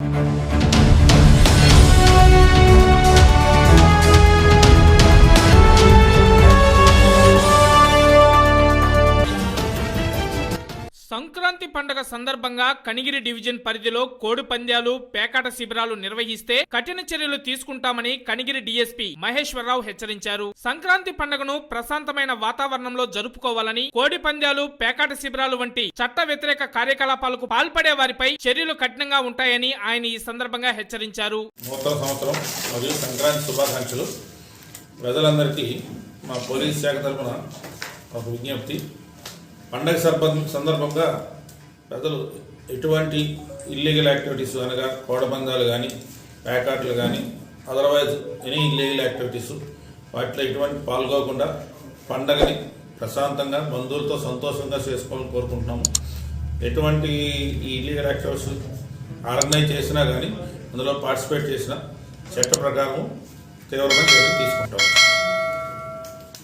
Thank you. Sankranti పండగ సందర్భంగా Kanigiri division పరిధిలో కోడి పంద్యాలు పేకాట శిబిరాలు నిర్వహిస్తే కఠిన చర్యలు తీసుకుంటామని కనిగిరి డీఎస్పీ మహేశ్వరరావు హెచ్చరించారు. సంక్రాంతి పండుగను ప్రశాంతమైన వాతావరణంలో జరుపుకోవాలని కోడి పంద్యాలు పేకాట శిబిరాలు వంటి చట్ట వ్యతిరేక కార్యకలాపాలకు పాల్పడే వారిపై చర్యలు కఠినంగా ఉంటాయని ఆయన ఈ సందర్భంగా హెచ్చరించారు. నూతన సంవత్సరం మరియు సంక్రాంతి శుభాకాంక్షలు. ప్రజలందరికీ మా పోలీస్ శాఖ తరఫున ఒక విజ్ఞప్తి. పండగ సందర్భంగా ప్రజలు ఎటువంటి ఇల్లీగల్ యాక్టివిటీస్ అనగా కోడబందాలు కానీ ప్యాకాట్లు కానీ అదర్వైజ్ ఎనీ ఇల్లీగల్ యాక్టివిటీస్ వాటిలో ఎటువంటి పాల్గొకుండా పండగని ప్రశాంతంగా బంధువులతో సంతోషంగా చేసుకోవాలని కోరుకుంటున్నాము. ఎటువంటి ఈ ఇల్లీగల్ యాక్టివిటీస్ ఆర్గనైజ్ చేసినా కానీ అందులో పార్టిసిపేట్ చేసిన చట్ట ప్రకారం తీవ్రమైన చర్యలు తీసుకుంటాం